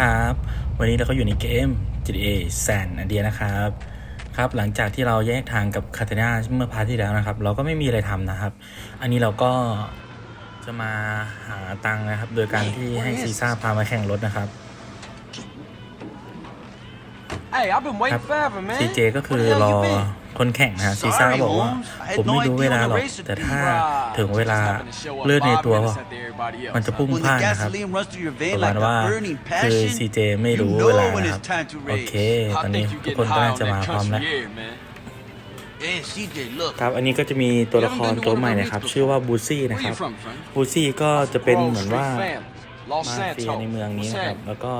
ครับ วันนี้เราก็อยู่ในเกม GTA San Andreas นะครับครับหลังจากที่เราแยกทางกับคาเทนาเมื่อพาร์ทที่แล้วนะครับ เราก็ไม่มีอะไรทำนะครับ อันนี้เราก็จะมาหาตังค์นะครับ โดยการที่ให้ซีซ่าพามาแข่งรถนะครับ Hey, I've been ครั waiting บ forever, man. ซีเจก็คือ Where the รอ hell you been? คนแข่งนะฮะซีซ่าก็บอกว่า ผมไม่รู้เวลาหรอก แต่ถ้าถึงเวลาเลือดในตัว มันจะพุ่ง When พ the ล่านนะครับ gasoline runs through your ป vein ระมา like ณว่า a burning คือ passion, ซีเจไม่ you รู้เวลา know when นะค it's รับ time to โอเค race. ตอน I นี้ think you ทุก get คนก็ high น่า on จะมา that พร้อม country แล้ว air, man. Hey, CJ, look. ครับอันนี้ก็จะมีตัวละครตัวใหม่นะครับ ชื่อว่าบูซี่ Where นะค you รับ from, friend? บูซี่ก็จะเป็นเหมือน Grove ว่า Street fam. Los มาเฟีย Santos. ในเมืองนี้ What's นะครับ happening? แล้วก็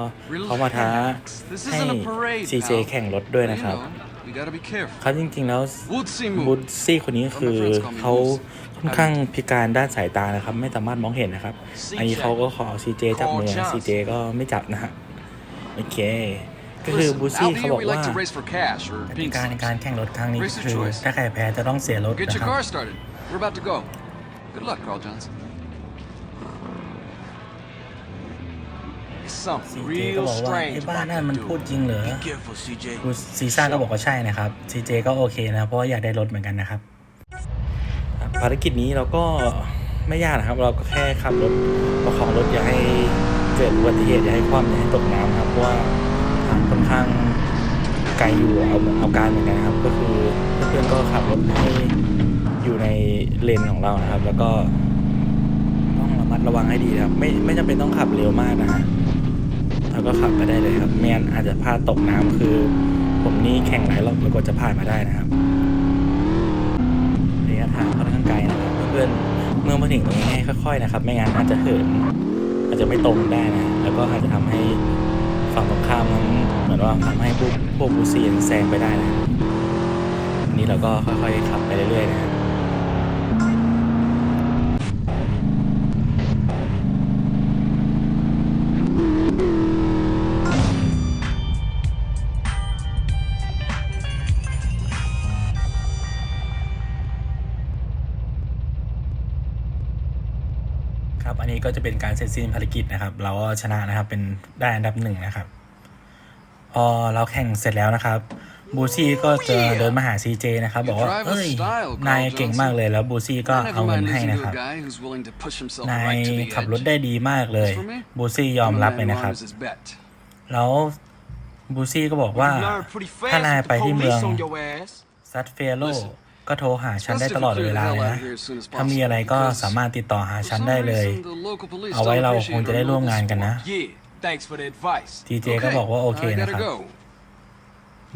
เขามาท้า This ให้ isn't a parade, ซีเจ pal. แข่งรถด้วย You นะครับ know, we gotta be careful. ครับจริงๆแล้ว Woodsy บู move. ซี่คนนี้คือเขาค่อนข้างพิการด้านสายตานะครับ ไม่สามารถมองเห็นนะครับ อันนี้เขาก็ขอซีเจจับมือซีเจก็ไม่จับนะฮะโอเคก็คือ Listen, บูซี่ out เขา here บอก we ว่า like to race for cash or กติ pink กาในการแข่งรถครั้งนี้ Race of คือ choice. ถ้าใครแพ้จะต้องเสียรถ Get นะ your ครับ car started. We're about to go. Good luck, Carl Johnson. It's ซี something เจก็ real บอกว่า strange ไอ้บ้า about นั่น that มันพูด dude. จริงเหรอ Be careful, CJ. บูซีซ่าก็บอกว่าใช่นะครับซีเจก็โอเคนะเพราะว่าอยากได้รถเหมือนกันนะครับครับ ภารกิจนี้เราก็ไม่ยากนะครับ เราก็แค่ขับรถประคองรถอย่าให้เกิดอุบัติเหตุอย่าให้คว่ำอย่าให้ตกน้ำครับเพราะว่าทางค่อนข้างไกลอยู่เอาเอาการเหมือนกันนะครับ ก็คือเพื่อนๆก็ขับรถให้อยู่ในเลนของเรานะครับ แล้วก็ต้องระมัดระวังให้ดีนะครับ ไม่ไม่จำเป็นต้องขับเร็วมากนะฮะ แล้วก็ขับไปได้เลยครับไม่งั้นอาจจะพลาดตกน้ำคือ ผมนี่แข่งหลายรอบแล้วก็จะผ่านมาได้นะครับระยะทางค่อนข้างไกลนะครับเพื่อนเมื่อมาถึงตรงนี้ให้ค่อยๆนะครับ ไม่งั้นอาจจะเหินอาจจะไม่ตรงได้นะแล้วก็อาจจะทำให้ฝั่งตรงข้ามนั้นเหมือนว่าทำให้พวกพวกบูซีนแซงไปได้นะนนี้เราก็ค่อยๆขับไปเรื่อยๆนะครับ ครับอันนี้ก็จะเป็นการเสร็จสิ้นภารกิจนะครับ เราก็ชนะนะครับเป็นได้อันดับหนึ่งนะครับพอเราแข่งเสร็จแล้วนะครับบูซี่ก็จะเดินมาหาซีเจนะครับบอกว่าเอ้ยนายเก่งมากเลยแล้วบูซี่ก็ I never เอาเงิน met ให้ an นะ easy ครับ little guy who's willing to push himself นาย right to the ขับรถ edge. ได้ดีมากเลย As for me, บูซี่ยอมรับเลยนะครับ One man is his bet. แล้วบูซี่ก็บอกว่า You learn pretty fast ถ้านาย with the ไปที่เมือง police on your ass. ซัตเฟโล ก็โทรหาฉันได้ตลอดเวลาเลยนะ ถ้ามีอะไรก็สามารถติดต่อหาฉันได้เลย เอาไว้เราคงจะได้ร่วมงานกันนะ Yeah, thanks for the advice. ทีเจก็บอกว่าโอเค I นะ gotta ครับ go.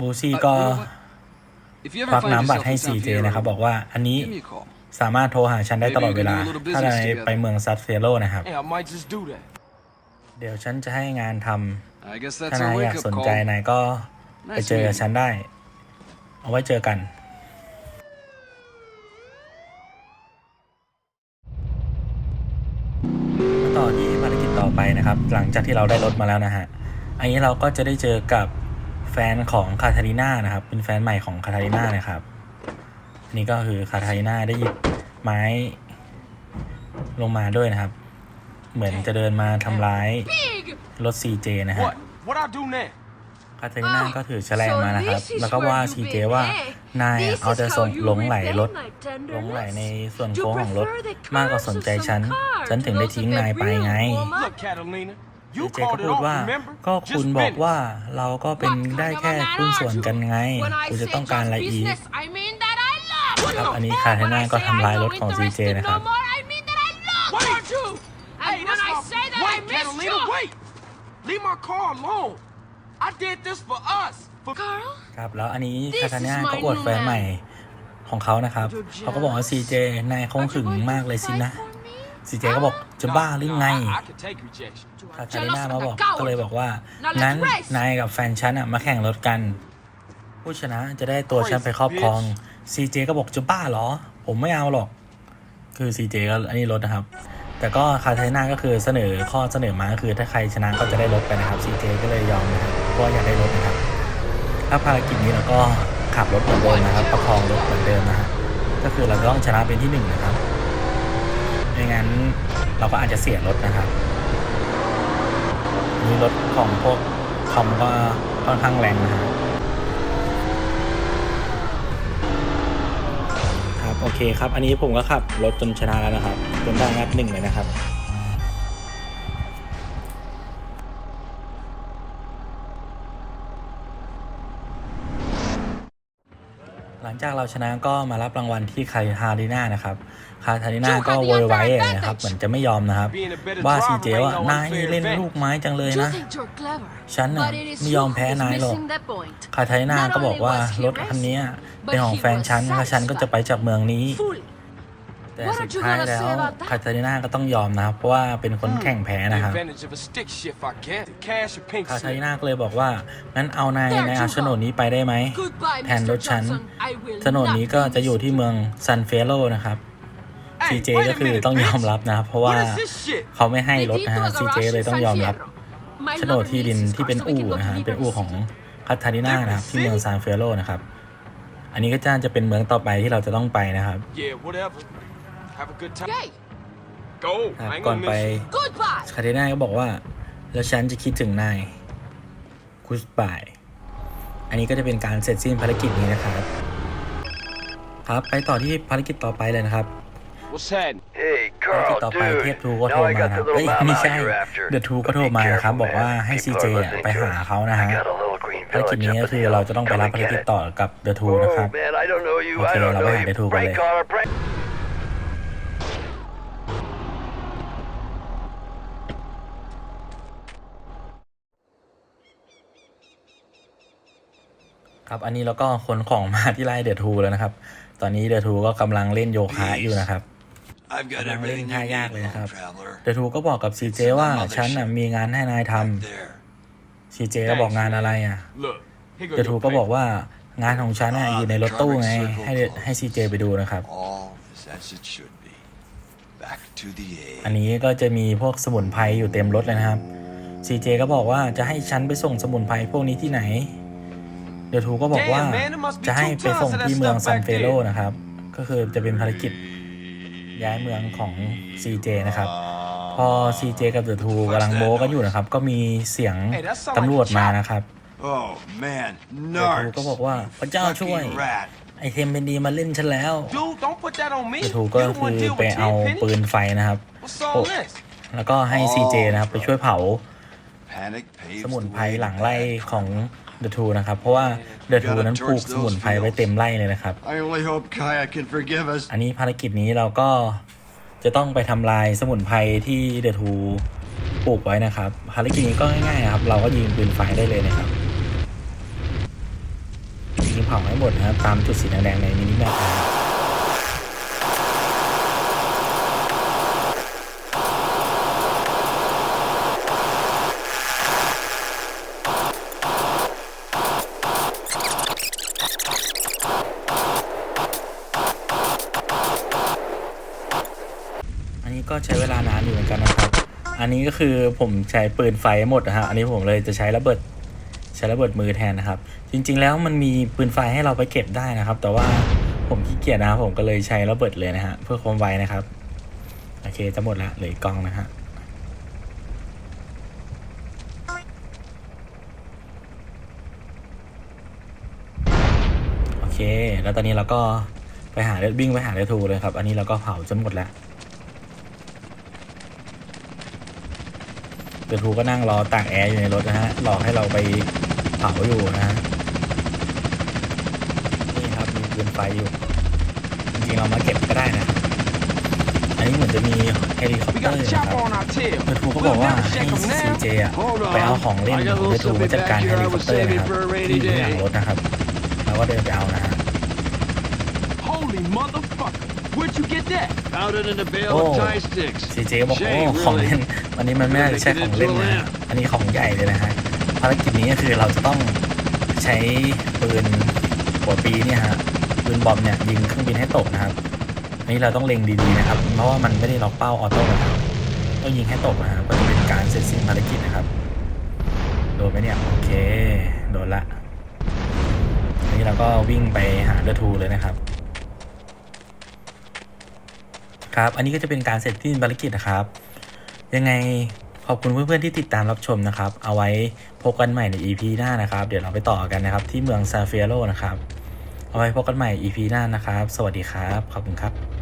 บูซี่ Uh, ก็ you know what? If you ever ควัก find น้ำบัตร yourself ให้ in ซี San เจนะครับ Fierro, บอกว่าอันนี้ give me a call. สามารถโทรหาฉันได้ตลอดเวลา ถ้านายไปเมืองซัตเฟโลนะครับ Hey, I might just do that. เดี๋ยวฉันจะให้งานทำ I guess ถ้า that's นาย a อยาก wake ส up น call. ใจนายก็ไปเจอกับฉันได้ เอาไว้เจอกัน ไปนะครับ หลังจากที่เราได้รถมาแล้วนะฮะ อันนี้เราก็จะได้เจอกับแฟนของคาทาริน่านะครับ เป็นแฟนใหม่ของคาทาริน่านะครับอันนี้ก็คือคาทาริน่าได้หยิบไม้ลงมาด้วยนะครับ เหมือนจะเดินมาทำร้ายรถ CJ นะฮะ What? What I do now? คาเทริน่าก็ถือแฉลงมานะครับ แล้วก็ว่าซีเจว่า นายเอาแต่ส่งหลงไหลรถหลงไหลในส่วนโค้งของรถ มากกว่าสนใจฉัน ฉันถึงได้ทิ้งนายไปไง Look, Catalina. ซี You เจก็ called it พูด off, ว่า remember? ก็คุณ Just บอก finish. ว่าเราก็เป็นได้แค่หุ้นส่วนกันไง คุณจะต้องการอะไรอีกครับอันนี้คาเทน่าก็ทำลายรถของ CJ นะครับ Wait! Hey, when that's I my- say that, I wait, missed Catalina, you. wait! Leave my car alone. I did this for us. For Carl? ครับแล้วอันนี้ This คาเทน่า is my ก็อวด new แฟนใหม่ man. ของเขานะครับเขาก็บอกว่าซีเจนายคง Aren't ถึ you ง going to มากเลยสิ fight นะ for me? ซีเจก็บอกจะบ้าหรือไง I, I can take rejection. คาทาริน่ามาบอก Jealous like a coward. ก็เลยบอกว่า Now let's งั้น race นายกับแฟนฉันอะมาแข่งรถกัน ผู้ชนะจะได้ตัวฉันไปครอบครองซีเจก็บอกจะบ้าเหรอ ผมไม่เอาหรอก คือซีเจก็อันนี้รถนะครับ แต่ก็คาทาริน่าก็คือเสนอข้อเสนอมาก็คือถ้าใครชนะก็จะได้รถไปนะครับซีเจก็เลยยอมนะครับเพราะว่าอยากได้รถนะครับ ถ้าภารกิจนี้เราก็ขับรถเหมือนเดิมนะครับ ประคองรถเหมือนเดิมนะฮะก็คือเราต้องชนะเป็นที่หนึ่งนะครับไม่งั้นเราก็อาจจะเสียรถนะครับนี่รถของพวกคอมก็ค่อนข้างแรงนะฮะครับโอเคครับ อันนี้ผมก็ขับรถจนชนะแล้วนะครับจนได้นับหนึ่งเลยนะครับ หลังจากเราชนะก็มารับรางวัลที่คาทาริน่านะครับคาทาริน่าก็โวยวายนะครับ เหมือนจะไม่ยอมนะครับ ว่าซีเจว่านายนี่เล่นลูกไม้จังเลย You นะ think you're clever, ฉันน่ะ but it is ไม่ยอม you แพ้ who's นายหรอก missing the point. คาทาริน่าก็บอกว่ารถคันเนี้ยเป็นของแฟนฉันและฉันก็จะไปจากเมืองนี้ Fool. แต่สุดท้ายแล้วคาทาริน่าก็ต้องยอมนะครับเพราะว่าเป็นคนแข่งแพ้ The นะครับ advantage of a stick shift, I guess. Cash or pink คาทาริ slip. น่าก็เลยบอกว่างั้นเอานายนายเอาโฉนดนี้ไปได้ไหม Goodbye, แทนร Mr. ถฉัน Johnson. I will โฉนดนี้ก็จะอยู่ที่เมืองซันเฟโรนะครับ Hey, ซีเจ wait a ก็คือ minute, ต้องยอม bitch. รับนะครับเพราะว่า What is this shit? เขาไม่ให้ They รถ did นะฮะ to a ซีเจ garage เลย in ต้องยอมรับ San Fierro. My โฉนด lover ที่ดิน needs his ที่เป็น car so we อู่ can go นะ to ฮะเป็นอู่ Liberty ของ City. คาทาริน่านะครับที่เมืองซานเฟโรนะครับอันนี้ก็จะจะเป็นเมืองต่อไปที่เราจะต้องไปนะครับ Yeah, whatever. Have a good time. Yay! Go. ครับ I ain't ก่อน gonna ไป miss you. Goodbye! คาทาริน่าก็บอกว่า แล้วฉันจะคิดถึงนายคุสบายอันนี้ก็จะเป็นการเสร็จสิ้นภารกิจนี้นะครับ ครับไปต่อที่ภารกิจต่อไปเลยนะครับ What's happening? Hey, ภารกิจ Carl, ต่อไป dude. เทพทูก็โทร Now I มา got ค the รับ little เอ้ย mama ไม่ใช่ you're after. เดอะทูก็ But โทร be มาครับ careful, บอกว่า man. ให้ซี People เจ are listening ไป to หา us. เขานะฮะ We got a little green ภารกิจ village นี้ up ก็ in คือ the เรา hills. จะต้องไป Come รับ and ภาร get กิจ it. ต่อกับเดอะทูนะค Whoa, รับ man, I don't know you. I Okay, don't เรา know ไปหา you. เดอะทูกันเลย Prank caller, prank. ครับอันนี้เราก็ขนของมาที่ไล่เดอะทูแล้วนะครับ ตอนนี้เดอะทูก็กำลังเล่นโยคะอยู่นะครับ I've got กำลังเล่น everything ท่า you ยาก need, เลยนะครับ lone traveler. เดอะทูก็บอกกับซีเจว่าฉันน่ะมีงานให้นายทำ There. ซีเจก็บอกงานอะไรอะ Look, here go เดอะทู your ก็บอก paper. ว่างานของฉันน่ะอยู่ในรถตู้ไงให้ให้ซีเจไปดูนะครับ All is as it should be. Back to the อัน A. นี้ก็จะมีพวกสมุนไพรอยู่เต็มรถเลยนะครับซีเจก็บอกว่าจะให้ฉันไปส่งสมุนไพรพวกนี้ที่ไหนเดอะทูก็บอกว่า Damn, man, there must be จะให้ two ไปส่ง tons of that ที่เมือง stuff ซัน back เฟโร there. นะครับ ก็คือจะเป็นภารกิจย้ายเมืองของซีเจนะครับ พอซีเจกับเดอะทูกำลังโม้กันอยู่นะครับ ก็มีเสียง Hey, that sound like ตำรวจ a มา chopper. นะครับ Oh man, เดอะทู narcs. ก็บอกว่าพระเจ้าช่วย Fucking rat. ไอเทมเป็นดีมาเล่นฉันแล้ว Dude, don't put that on me. เดอะทู You ก็ the คื one อ deal ไป with เอา Tenpenny. ปืนไฟนะครับ What's all this? แล้วก็ให้ซีเจนะครับไปช่วยเผา Panic paves สมุน the ไพร way หลัง to ไร่ bad ของ เดอะทูนะครับ เพราะว่าเดอะทูนั้นปลูกสมุนไพรไว้เต็มไร่เลยนะครับ I only hope Kaya can forgive us. อันนี้ภารกิจนี้เราก็จะต้องไปทำลายสมุนไพรที่เดอะทูปลูกไว้นะครับ ภารกิจนี้ก็ง่ายๆนะครับ เราก็ยิงปืนไฟได้เลยนะครับยิงเผาให้หมดนะครับ ตามจุดสีแดงๆในมินิแมปนะครับ อันนี้ก็ใช้เวลานานอยู่เหมือนกันนะครับ อันนี้ก็คือผมใช้ปืนไฟหมดนะฮะอันนี้ผมเลยจะใช้ระเบิดใช้ระเบิดมือแทนนะครับ จริง ๆ แล้วมันมีปืนไฟให้เราไปเก็บได้นะครับ แต่ว่าผมขี้เกียจนะผมก็เลยใช้ระเบิดเลยนะฮะเพื่อความไวนะครับโอเคจะหมดละเหลือกล่องนะฮะโอเค แล้วตอนนี้เราก็ไปหาเรดวิ่งไปหาเรดทูเลยครับ อันนี้เราก็เผาจนหมดแล้ว เดอะทูก็นั่งรอตากแอร์อยู่ในรถนะฮะรอให้เราไปเผาอยู่นะฮะนี่ครับมีปืนไฟอยู่ จริงๆเรามาเก็บก็ได้นะอันนี้เหมือนจะมีเฮลิคอปเตอร์นะครับ on our tail. เดอะทูก็บอกว่าให้ซีเจอะไปเอาของเล่นของเด little อะทูมาจัดการเฮลิคอปเตอร์นะครับที่อยู่างหลังรถนะครับเราก็เดินไปเอานะฮะ Holy motherfucker. Where'd you get that? Found it in a bale Oh. of tie sticks. ซีเจก็บอกโอ้ Shame, ของ really. เล่นวันนี้มันไม่น่าจะใช่ของเล่นนะฮะอันนี้ของใหญ่เลยนะฮะภารกิจนี้ก็คือเราจะต้องใช้ปืนหัวปีเนี่ยฮะปืนบอมเนี่ยยิงเครื่องบินให้ตกนะครับอันนี้เราต้องเล็งดีๆนะครับ เพราะว่ามันไม่ได้ล็อกเป้าออโต้นะครับต้องยิงให้ตกนะครับก็จะเป็นการเสร็จสิ้นภารกิจนะครับโดนไหมเนี่ยโอเคโดนละอันนี้เราก็วิ่งไปหาเดอะทูเลยนะครับ ครับ อันนี้ก็จะเป็นการเสร็จสิ้นภารกิจนะครับ ยังไงขอบคุณเพื่อนๆที่ติดตามรับชมนะครับ เอาไว้พบกันใหม่ใน EP หน้านะครับ เดี๋ยวเราไปต่อกันนะครับ ที่เมืองซาเฟียโรนะครับ เอาไว้พบกันใหม่ EP หน้านะครับ สวัสดีครับ ขอบคุณครับ